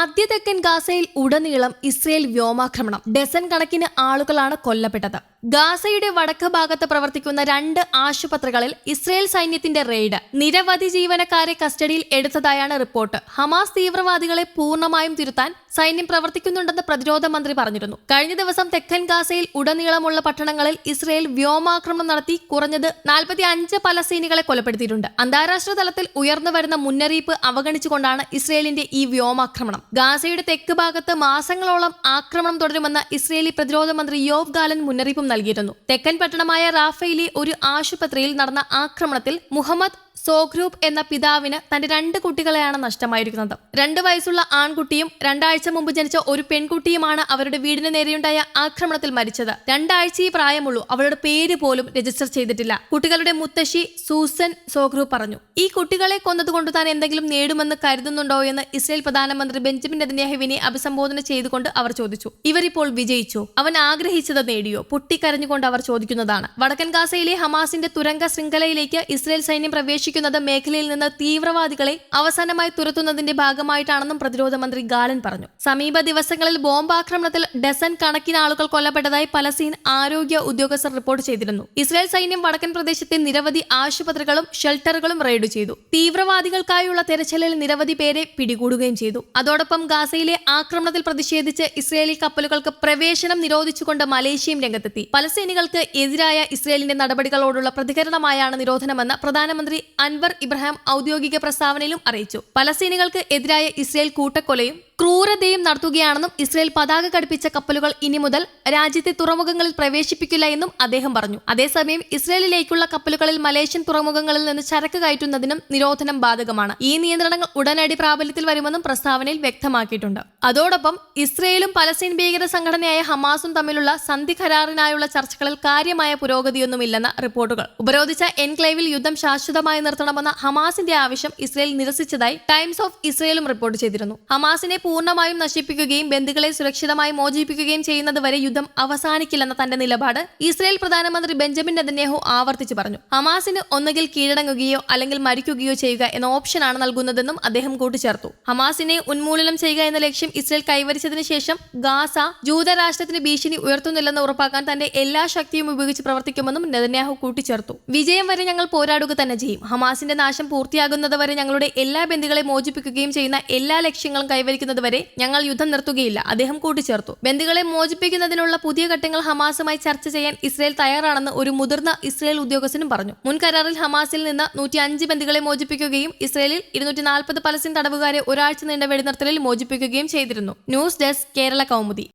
മധ്യതെക്കൻ ഗാസയിൽ ഉടനീളം ഇസ്രയേൽ വ്യോമാക്രമണം. ഡസൻ കണക്കിന് ആളുകളാണ് കൊല്ലപ്പെട്ടത്. ഗാസയുടെ വടക്ക് ഭാഗത്ത് പ്രവർത്തിക്കുന്ന രണ്ട് ആശുപത്രികളിൽ ഇസ്രയേൽ സൈന്യത്തിന്റെ റെയ്ഡ്. നിരവധി ജീവനക്കാരെ കസ്റ്റഡിയിൽ എടുത്തതായാണ് റിപ്പോർട്ട്. ഹമാസ് തീവ്രവാദികളെ പൂർണമായും തിരുത്താൻ സൈന്യം പ്രവർത്തിക്കുന്നുണ്ടെന്ന് പ്രതിരോധ മന്ത്രി പറഞ്ഞിരുന്നു. കഴിഞ്ഞ ദിവസം തെക്കൻ ഗാസയിൽ ഉടനീളമുള്ള പട്ടണങ്ങളിൽ ഇസ്രയേൽ വ്യോമാക്രമണം നടത്തി കുറഞ്ഞത് നാൽപ്പത്തി അഞ്ച് പലസ്തീനികളെ കൊലപ്പെടുത്തിയിട്ടുണ്ട്. അന്താരാഷ്ട്ര തലത്തിൽ ഉയർന്നു വരുന്ന മുന്നറിയിപ്പ് അവഗണിച്ചുകൊണ്ടാണ് ഇസ്രയേലിന്റെ ഈ വ്യോമാക്രമണം. ഗാസയുടെ തെക്ക് ഭാഗത്ത് മാസങ്ങളോളം ആക്രമണം തുടരുമെന്ന് ഇസ്രയേലി പ്രതിരോധ മന്ത്രി യോവ് ഗാലൻ മുന്നറിയിപ്പും നൽകിയിരുന്നു. തെക്കൻ പട്ടണമായ റാഫയിലെ ഒരു ആശുപത്രിയിൽ നടന്ന ആക്രമണത്തിൽ മുഹമ്മദ് സോഗ്രൂപ്പ് എന്ന പിതാവിന് തന്റെ രണ്ട് കുട്ടികളെയാണ് നഷ്ടമായിരിക്കുന്നത്. രണ്ട് വയസ്സുള്ള ആൺകുട്ടിയും രണ്ടാഴ്ച മുമ്പ് ജനിച്ച ഒരു പെൺകുട്ടിയുമാണ് അവരുടെ വീടിന് നേരെയുണ്ടായ ആക്രമണത്തിൽ മരിച്ചത്. രണ്ടാഴ്ചയെ പ്രായമുള്ളൂ. അവളുടെ പേര് പോലും രജിസ്റ്റർ ചെയ്തിട്ടില്ല. കുട്ടികളുടെ മുത്തശ്ശി സൂസൻ സോഗ്രൂപ്പ് പറഞ്ഞു. ഈ കുട്ടികളെ കൊന്നതുകൊണ്ട് താൻ എന്തെങ്കിലും നേടുമെന്ന് കരുതുന്നുണ്ടോ? എന്ന് ഇസ്രയേൽ പ്രധാനമന്ത്രി ബെഞ്ചമിൻ നെതന്യാഹുവിനെ അഭിസംബോധന ചെയ്തുകൊണ്ട് അവർ ചോദിച്ചു. ഇവരിപ്പോൾ വിജയിച്ചു. അവൻ ആഗ്രഹിച്ചത് നേടിയോ? പൊട്ടിക്കരഞ്ഞുകൊണ്ട് അവർ ചോദിക്കുന്നതാണ്. വടക്കൻ ഗാസയിലെ ഹമാസിന്റെ തുരങ്ക ശൃംഖലയിലേക്ക് ഇസ്രയേൽ സൈന്യം പ്രവേശിക്കുന്നത് മേഖലയിൽ നിന്ന് തീവ്രവാദികളെ അവസാനമായി തുരത്തുന്നതിന്റെ ഭാഗമായിട്ടാണെന്നും പ്രതിരോധ മന്ത്രി ഗാലൻ പറഞ്ഞു. സമീപ ദിവസങ്ങളിൽ ബോംബാക്രമണത്തിൽ ഡസൻ കണക്കിന് ആളുകൾ കൊല്ലപ്പെട്ടതായി പലസ്തീൻ ആരോഗ്യ ഉദ്യോഗസ്ഥർ റിപ്പോർട്ട് ചെയ്തിരുന്നു. ഇസ്രായേൽ സൈന്യം വടക്കൻ പ്രദേശത്തെ നിരവധി ആശുപത്രികളും ഷെൽട്ടറുകളും റെയ്ഡ് ചെയ്തു. തീവ്രവാദികൾക്കായുള്ള തെരച്ചിലിൽ നിരവധി പേരെ പിടികൂടുകയും ചെയ്തു. അതോടൊപ്പം ഗാസയിലെ ആക്രമണത്തിൽ പ്രതിഷേധിച്ച് ഇസ്രയേലി കപ്പലുകൾക്ക് പ്രവേശനം നിരോധിച്ചുകൊണ്ട് മലേഷ്യയും രംഗത്തെത്തി. പലസ്തീനികൾക്ക് എതിരായ ഇസ്രയേലിന്റെ നടപടികളോടുള്ള പ്രതികരണമായാണ് നിരോധനമെന്ന് പ്രധാനമന്ത്രി അൻവർ ഇബ്രാഹിം ഔദ്യോഗിക പ്രസ്താവനയിലും അറിയിച്ചു. പലസ്തീനികൾക്ക് എതിരായ ഇസ്രയേൽ കൂട്ടക്കൊലയും ക്രൂരതയും നടത്തുകയാണെന്നും ഇസ്രയേൽ പതാക ഘടിപ്പിച്ച കപ്പലുകൾ ഇനി മുതൽ രാജ്യത്തെ തുറമുഖങ്ങളിൽ പ്രവേശിപ്പിക്കില്ല എന്നും അദ്ദേഹം പറഞ്ഞു. അതേസമയം ഇസ്രയേലിലേക്കുള്ള കപ്പലുകളിൽ മലേഷ്യൻ തുറമുഖങ്ങളിൽ നിന്ന് ചരക്ക് കയറ്റുന്നതിനും നിരോധനം ബാധകമാണ്. ഈ നിയന്ത്രണങ്ങൾ ഉടനടി പ്രാബല്യത്തിൽ വരുമെന്നും പ്രസ്താവനയിൽ വ്യക്തമാക്കിയിട്ടുണ്ട്. അതോടൊപ്പം ഇസ്രയേലും പലസ്തീൻ ഭീകര സംഘടനയായ ഹമാസും തമ്മിലുള്ള സന്ധി കരാറിനായുള്ള ചർച്ചകളിൽ കാര്യമായ പുരോഗതിയൊന്നുമില്ലെന്ന റിപ്പോർട്ടുകൾ. ഉപരോധിച്ച എൻക്ലേവിൽ യുദ്ധം ശാശ്വതമായി നിർത്തണമെന്ന ഹമാസിന്റെ ആവശ്യം ഇസ്രയേൽ നിരസിച്ചതായി ടൈംസ് ഓഫ് ഇസ്രയേലും റിപ്പോർട്ട് ചെയ്തിരുന്നു. ഹമാസിനെ പൂർണമായും നശിപ്പിക്കുകയും ബന്ധുക്കളെ സുരക്ഷിതമായി മോചിപ്പിക്കുകയും ചെയ്യുന്നത് വരെ യുദ്ധം അവസാനിക്കില്ലെന്ന തന്റെ നിലപാട് ഇസ്രയേൽ പ്രധാനമന്ത്രി ബെഞ്ചമിൻ നെതന്യാഹു ആവർത്തിച്ചു പറഞ്ഞു. ഹമാസിന് ഒന്നുകിൽ കീഴടങ്ങുകയോ അല്ലെങ്കിൽ മരിക്കുകയോ ചെയ്യുക എന്ന ഓപ്ഷനാണ് നൽകുന്നതെന്നും അദ്ദേഹം കൂട്ടിച്ചേർത്തു. ഹമാസിനെ ഉന്മൂലനം ചെയ്യുക എന്ന ലക്ഷ്യം ഇസ്രയേൽ കൈവരിച്ചതിന് ശേഷം ഗാസ ജൂതരാഷ്ട്രത്തിന് ഭീഷണി ഉയർത്തുന്നില്ലെന്ന് ഉറപ്പാക്കാൻ തന്റെ എല്ലാ ശക്തിയും ഉപയോഗിച്ച് പ്രവർത്തിക്കുമെന്നും നെതന്യാഹു കൂട്ടിച്ചേർത്തു. വിജയം വരെ ഞങ്ങൾ പോരാടുക തന്നെ ചെയ്യും. ഹമാസിന്റെ നാശം പൂർത്തിയാകുന്നതുവരെ ഞങ്ങളുടെ എല്ലാ ബന്ധുക്കളെ മോചിപ്പിക്കുകയും ചെയ്യുന്ന എല്ലാ ലക്ഷ്യങ്ങളും കൈവരിക്കുന്നത് വരെ ഞങ്ങൾ യുദ്ധം നിർത്തുകയില്ല. അദ്ദേഹം കൂട്ടിച്ചേർത്തു. ബന്ധുക്കളെ മോചിപ്പിക്കുന്നതിനുള്ള പുതിയ ഘട്ടങ്ങൾ ഹമാസുമായി ചർച്ച ചെയ്യാൻ ഇസ്രയേൽ തയ്യാറാണെന്ന് ഒരു മുതിർന്ന ഇസ്രയേൽ ഉദ്യോഗസ്ഥനും പറഞ്ഞു. മുൻ കരാറിൽ ഹമാസിൽ നിന്ന് നൂറ്റി അഞ്ച് ബന്ധുക്കളെ മോചിപ്പിക്കുകയും ഇസ്രയേലിൽ ഇരുന്നൂറ്റി നാൽപ്പത് പലസ്തീൻ തടവുകാരെ ഒരാഴ്ച നീണ്ട വെടിനിർത്തലിൽ മോചിപ്പിക്കുകയും ചെയ്തിരുന്നു. News desk Kerala Kaumudi.